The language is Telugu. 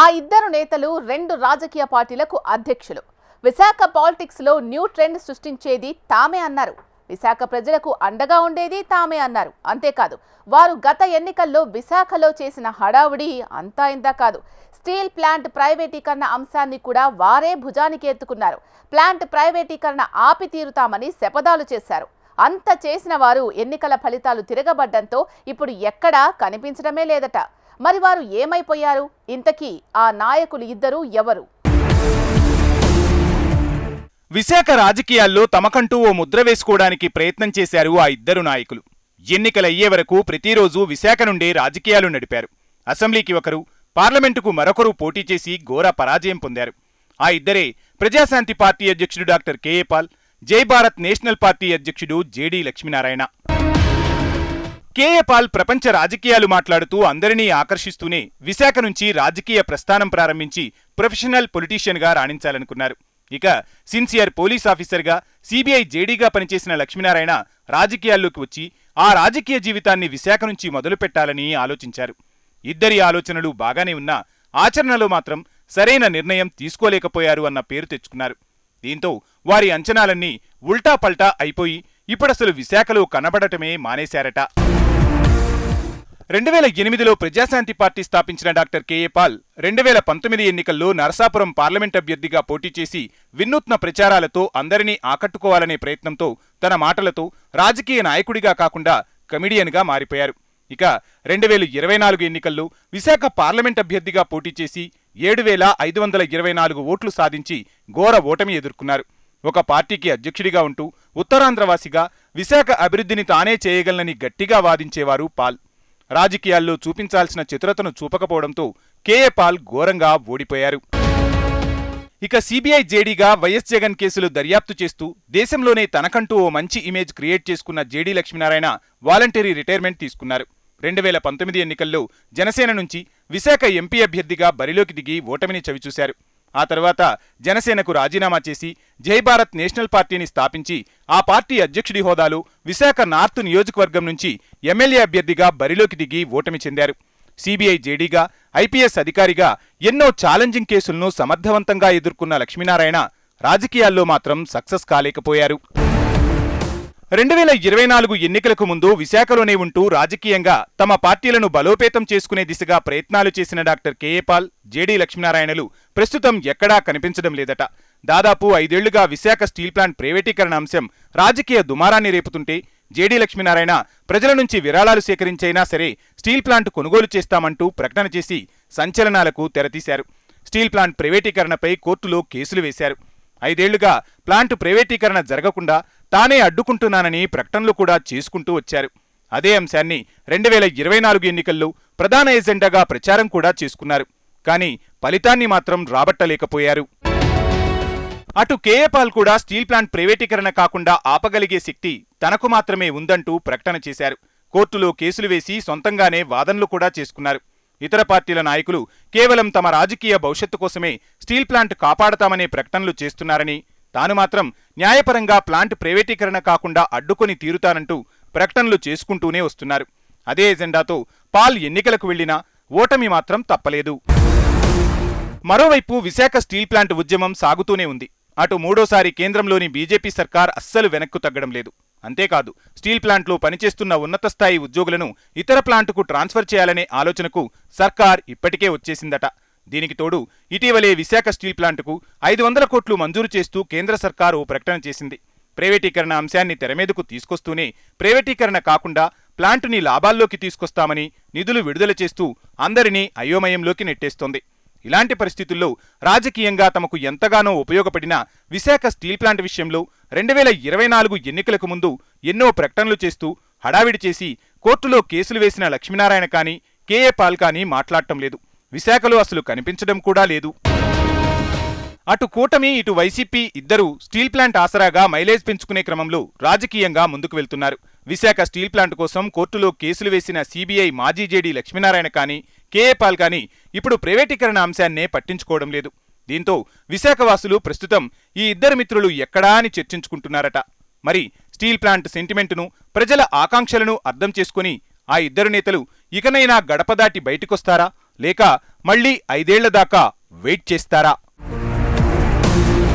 ఆ ఇద్దరు నేతలు రెండు రాజకీయ పార్టీలకు అధ్యక్షులు. విశాఖ పాలిటిక్స్లో న్యూ ట్రెండ్ సృష్టించేది తామే అన్నారు. విశాఖ ప్రజలకు అండగా ఉండేది తామే అన్నారు. అంతేకాదు వారు గత ఎన్నికల్లో విశాఖలో చేసిన హడావుడి అంతా ఇంతా కాదు. స్టీల్ ప్లాంట్ ప్రైవేటీకరణ అంశాన్ని కూడా వారే భుజానికి ఎత్తుకున్నారు. ప్లాంట్ ప్రైవేటీకరణ ఆపి తీరుతామని శపథాలు చేశారు. అంత చేసిన వారు ఎన్నికల ఫలితాలు తిరగబడ్డంతో ఇప్పుడు ఎక్కడా కనిపించడమే లేదట. మరి వారు ఏమైపోయారు? ఇంతకీ ఆ నాయకులు ఇద్దరు ఎవరు? విశాఖ రాజకీయాల్లో తమకంటూ ఓ ముద్ర వేసుకోవడానికి ప్రయత్నం చేశారు ఆ ఇద్దరు నాయకులు. ఎన్నికలయ్యే వరకు ప్రతిరోజు విశాఖ నుండే రాజకీయాలు నడిపారు. అసెంబ్లీకి ఒకరు పార్లమెంటుకు మరొకరు పోటీ చేసి ఘోర పరాజయం పొందారు. ఆ ఇద్దరే ప్రజాశాంతి పార్టీ అధ్యక్షుడు doctor KA Paul Jai Bharat national party అధ్యక్షుడు జేడీ లక్ష్మీనారాయణ. కేఏ పాల్ ప్రపంచ రాజకీయాలు మాట్లాడుతూ అందరినీ ఆకర్షిస్తూనే విశాఖ నుంచి రాజకీయ ప్రస్థానం ప్రారంభించి ప్రొఫెషనల్ పొలిటీషియన్గా రాణించాలనుకున్నారు. ఇక సిన్సియర్ పోలీస్ ఆఫీసర్గా సిబిఐ జేడీగా పనిచేసిన లక్ష్మీనారాయణ రాజకీయాల్లోకి వచ్చి ఆ రాజకీయ జీవితాన్ని విశాఖ నుంచి మొదలుపెట్టాలని ఆలోచించారు. ఇద్దరి ఆలోచనలు బాగానే ఉన్నా ఆచరణలో మాత్రం సరైన నిర్ణయం తీసుకోలేకపోయారు అన్న పేరు తెచ్చుకున్నారు. దీంతో వారి అంచనాలన్నీ ఉల్టా పల్టా అయిపోయి ఇప్పుడసలు విశాఖలో కనబడటమే మానేశారట. రెండు వేల ఎనిమిదిలో ప్రజాశాంతి పార్టీ స్థాపించిన డాక్టర్ కేఏ పాల్ రెండు వేల పంతొమ్మిది ఎన్నికల్లో నరసాపురం పార్లమెంట్ అభ్యర్థిగా పోటీ చేసి వినూత్న ప్రచారాలతో అందరినీ ఆకట్టుకోవాలనే ప్రయత్నంతో తన మాటలతో రాజకీయ నాయకుడిగా కాకుండా కమిడియన్గా మారిపోయారు. ఇక రెండు వేల ఇరవై నాలుగు ఎన్నికల్లో విశాఖ పార్లమెంట్ అభ్యర్థిగా పోటీ చేసి ఏడు వేల ఐదు వందల ఇరవై నాలుగు ఓట్లు సాధించి ఘోర ఓటమి ఎదుర్కొన్నారు. ఒక పార్టీకి అధ్యక్షుడిగా ఉంటూ ఉత్తరాంధ్రవాసిగా విశాఖ అభివృద్ధిని తానే చేయగలనని గట్టిగా వాదించేవారు పాల్. రాజకీయాల్లో చూపించాల్సిన చతురతను చూపకపోవడంతో కేఏ పాల్ ఘోరంగా ఓడిపోయారు. ఇక సిబిఐ జేడీగా వైఎస్ జగన్ కేసులు దర్యాప్తు చేస్తూ దేశంలోనే తనకంటూ ఓ మంచి ఇమేజ్ క్రియేట్ చేసుకున్న జేడీ లక్ష్మీనారాయణ వాలంటరీ రిటైర్మెంట్ తీసుకున్నారు. రెండు వేల పంతొమ్మిది ఎన్నికల్లో జనసేన నుంచి విశాఖ ఎంపీ అభ్యర్థిగా బరిలోకి దిగి ఓటమిని చవిచూశారు. ఆ తర్వాత జనసేనకు రాజీనామా చేసి జై భారత్ నేషనల్ పార్టీని స్థాపించి ఆ పార్టీ అధ్యక్షుడి హోదాలో విశాఖ నార్త్ నియోజకవర్గం నుంచి ఎమ్మెల్యే అభ్యర్థిగా బరిలోకి దిగి ఓటమి చెందారు. సిబిఐ జేడీగా ఐపీఎస్ అధికారిగా ఎన్నో ఛాలెంజింగ్ కేసులను సమర్థవంతంగా ఎదుర్కొన్న లక్ష్మీనారాయణ రాజకీయాల్లో మాత్రం సక్సెస్ కాలేకపోయారు. రెండు వేల ఇరవై నాలుగు ఎన్నికలకు ముందు విశాఖలోనే ఉంటూ రాజకీయంగా తమ పార్టీలను బలోపేతం చేసుకునే దిశగా ప్రయత్నాలు చేసిన డాక్టర్ కేఏ పాల్ జేడీ లక్ష్మీనారాయణలు ప్రస్తుతం ఎక్కడా కనిపించడం లేదట. దాదాపు ఐదేళ్ళుగా విశాఖ స్టీల్ ప్లాంట్ ప్రైవేటీకరణ అంశం రాజకీయ దుమారాన్ని రేపుతుంటే జేడీ లక్ష్మీనారాయణ ప్రజల నుంచి విరాళాలు సేకరించైనా సరే స్టీల్ ప్లాంట్ కొనుగోలు చేస్తామంటూ ప్రకటన చేసి సంచలనాలకు తెరతీశారు. స్టీల్ ప్లాంట్ ప్రైవేటీకరణపై కోర్టులో కేసులు వేశారు. ఐదేళ్ళుగా ప్లాంట్ ప్రైవేటీకరణ జరగకుండా తానే అడ్డుకుంటున్నానని ప్రకటనలు కూడా చేసుకుంటూ వచ్చారు. అదే అంశాన్ని రెండు వేల ఇరవై నాలుగు ఎన్నికల్లో ప్రధాన ఎజెండాగా ప్రచారం కూడా చేసుకున్నారు. కానీ ఫలితాన్ని మాత్రం రాబట్టలేకపోయారు. అటు కేఏపాల్ కూడా స్టీల్ ప్లాంట్ ప్రైవేటీకరణ కాకుండా ఆపగలిగే శక్తి తనకు మాత్రమే ఉందంటూ ప్రకటన చేశారు. కోర్టులో కేసులు వేసి సొంతంగానే వాదనలు కూడా చేసుకున్నారు. ఇతర పార్టీల నాయకులు కేవలం తమ రాజకీయ భవిష్యత్తు కోసమే స్టీల్ ప్లాంట్ కాపాడతామనే ప్రకటనలు చేస్తున్నారని తాను మాత్రం న్యాయపరంగా ప్లాంట్ ప్రైవేటీకరణ కాకుండా అడ్డుకొని తీరుతానంటూ ప్రకటనలు చేసుకుంటూనే వస్తున్నారు. అదే ఎజెండాతో పాల్ ఎన్నికలకు వెళ్ళినా ఓటమి మాత్రం తప్పలేదు. మరోవైపు విశాఖ స్టీల్ ప్లాంట్ ఉద్యమం సాగుతూనే ఉంది. అటు మూడోసారి కేంద్రంలోని బీజేపీ సర్కార్ అస్సలు వెనక్కు తగ్గడం లేదు. అంతేకాదు స్టీల్ ప్లాంట్లో పనిచేస్తున్న ఉన్నత స్థాయి ఉద్యోగులను ఇతర ప్లాంటుకు ట్రాన్స్ఫర్ చేయాలనే ఆలోచనకు సర్కార్ ఇప్పటికే వచ్చేసిందట. దీనికి తోడు ఇటీవలే విశాఖ స్టీల్ ప్లాంటుకు ఐదు వందల కోట్లు మంజూరు చేస్తూ కేంద్ర సర్కార్ ఓ ప్రకటన చేసింది. ప్రైవేటీకరణ అంశాన్ని తెరమీదకు తీసుకొస్తూనే ప్రైవేటీకరణ కాకుండా ప్లాంటుని లాభాల్లోకి తీసుకొస్తామని నిధులు విడుదల చేస్తూ అందరినీ అయోమయంలోకి నెట్టేస్తోంది. ఇలాంటి పరిస్థితుల్లో రాజకీయంగా తమకు ఎంతగానో ఉపయోగపడిన విశాఖ స్టీల్ ప్లాంట్ విషయంలో రెండు వేల ఇరవై నాలుగు ఎన్నికలకు ముందు ఎన్నో ప్రకటనలు చేస్తూ హడావిడి చేసి కోర్టులో కేసులు వేసిన లక్ష్మీనారాయణ కానీ కేఏ పాల్ కానీ మాట్లాడటం లేదు. విశాఖలో అసలు కనిపించడం కూడా లేదు. అటు కూటమి ఇటు వైసీపీ ఇద్దరూ స్టీల్ ప్లాంట్ ఆసరాగా మైలేజ్ పెంచుకునే క్రమంలో రాజకీయంగా ముందుకు వెళ్తున్నారు. విశాఖ స్టీల్ ప్లాంట్ కోసం కోర్టులో కేసులు వేసిన సీబీఐ మాజీ జేడీ లక్ష్మీనారాయణ కానీ కేఏ పాల్ కానీ ఇప్పుడు ప్రైవేటీకరణ అంశాన్నే పట్టించుకోవడం లేదు. దీంతో విశాఖవాసులు ప్రస్తుతం ఈ ఇద్దరు మిత్రులు ఎక్కడా అని చర్చించుకుంటున్నారట. మరి స్టీల్ ప్లాంట్ సెంటిమెంటును ప్రజల ఆకాంక్షలను అర్థం చేసుకుని ఆ ఇద్దరు నేతలు ఇకనైనా గడప దాటి బయటికొస్తారా? లేక మళ్ళీ ఐదేళ్ళ దాకా వెయిట్ చేస్తారా?